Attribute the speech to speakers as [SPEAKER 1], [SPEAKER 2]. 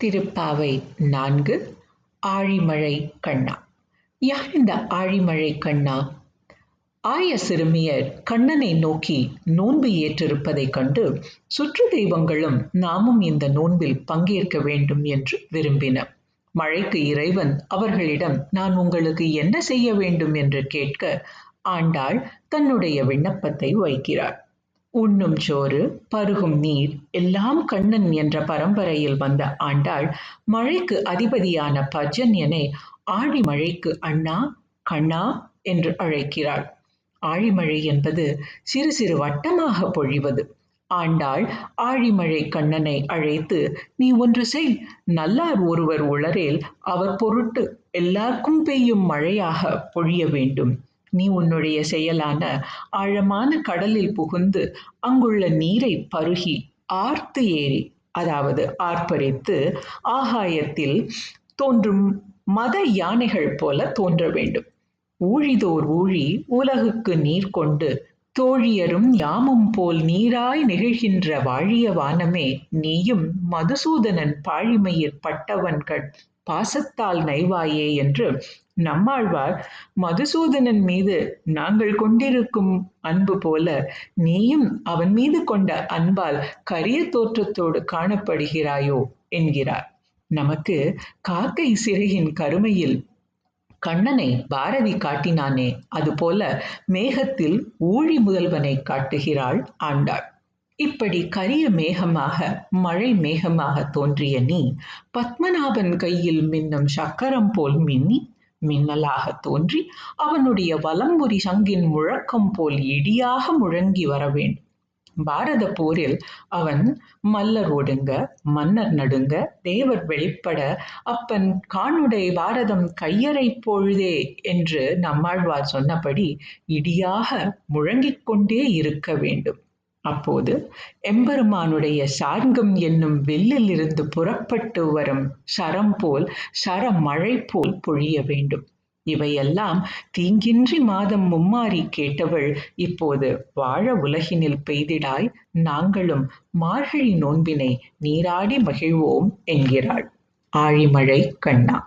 [SPEAKER 1] திருப்பாவை நான்கு ஆழிமழை கண்ணா. யார் இந்த ஆழிமழை கண்ணா ஆய சிறுமியர் கண்ணனை நோக்கி நோன்பு ஏற்றிருப்பதைக் கண்டு சுற்று தெய்வங்களும் நாமும் இந்த நோன்பில் பங்கேற்க வேண்டும் என்று விரும்பின மழைக்கு இறைவன் அவர்களிடம் நான் உங்களுக்கு என்ன செய்ய வேண்டும்? என்று கேட்க ஆண்டாள் தன்னுடைய விண்ணப்பத்தை வைக்கிறார். உண்ணும் சோறு பருகும் நீர் எல்லாம் கண்ணன் என்ற பரம்பரையில் வந்த ஆண்டாள் மழைக்கு அதிபதியான பர்ஜன்யனை ஆழிமழைக்கு அண்ணா கண்ணா என்று அழைக்கிறாள். ஆழிமழை என்பது சிறு சிறு வட்டமாக பொழிவது. ஆண்டாள் ஆழிமழை கண்ணனை அழைத்து நீ ஒன்று செய் நல்லார் ஒருவர் உளரேல் அவர் பொருட்டு எல்லாருக்கும் பெய்யும் மழையாக பொழிய வேண்டும். நீ உன்னுடைய செயலான ஆழமான கடலில் புகுந்து அங்குள்ள நீரை பருகி ஆர்த்து ஏறி அதாவது ஆர்ப்பரித்து ஆகாயத்தில் தோன்றும் மத யானைகள் போல தோன்ற வேண்டும். ஊழிதோர் ஊழி உலகுக்கு நீர் கொண்டு தோழியரும் யாமும் போல் நீராய் நிகழ்கின்ற வாழிய வானமே நீயும் மதுசூதனன் பாழிமையிற் பட்டவன்கள் பாசத்தால் நைவாயே என்று நம்மாழ்வார் மதுசூதனன் மீது நாங்கள் கொண்டிருக்கும் அன்பு போல நீயும் அவன் மீது கொண்ட அன்பால் கரிய தோற்றத்தோடு காணப்படுகிறாயோ என்கிறார். நமக்கு காக்கை சிறையின் கருமையில் கண்ணனை பாரதி காட்டினானே அதுபோல மேகத்தில் ஊழி முதல்வனை காட்டுகிறாள் ஆண்டாள். இப்படி கரிய மேகமாக மழை மேகமாக தோன்றிய நீ பத்மநாபன் கையில் மின்னும் சக்கரம் போல் மின்னி மின்னலாக தோன்றி அவனுடைய வலம்புரி சங்கின் முழக்கம் போல் இடியாக முழங்கி வர வேண்டும் பாரத போரில் அவன் மல்லர் ஒடுங்க மன்னர் நடுங்க தேவர் வெளிப்பட அப்பன் காணுடை பாரதம் கையறை பொழுதே என்று நம்மாழ்வார் சொன்னபடி இடியாக முழங்கிக் கொண்டே இருக்க வேண்டும். அப்போது எம்பெருமானுடைய சார்கம் என்னும் வெள்ளிலிருந்து புறப்பட்டு வரும் சரம் போல் சர மழை போல் பொழிய வேண்டும். இவையெல்லாம் தீங்கின்றி மாதம் மும்மாறி கேட்டவள் இப்போது வாழ உலகினில் பெய்திடாய் நாங்களும் மார்கழி நோன்பினை நீராடி மகிழ்வோம் என்கிறாள். ஆழிமழை கண்ணா.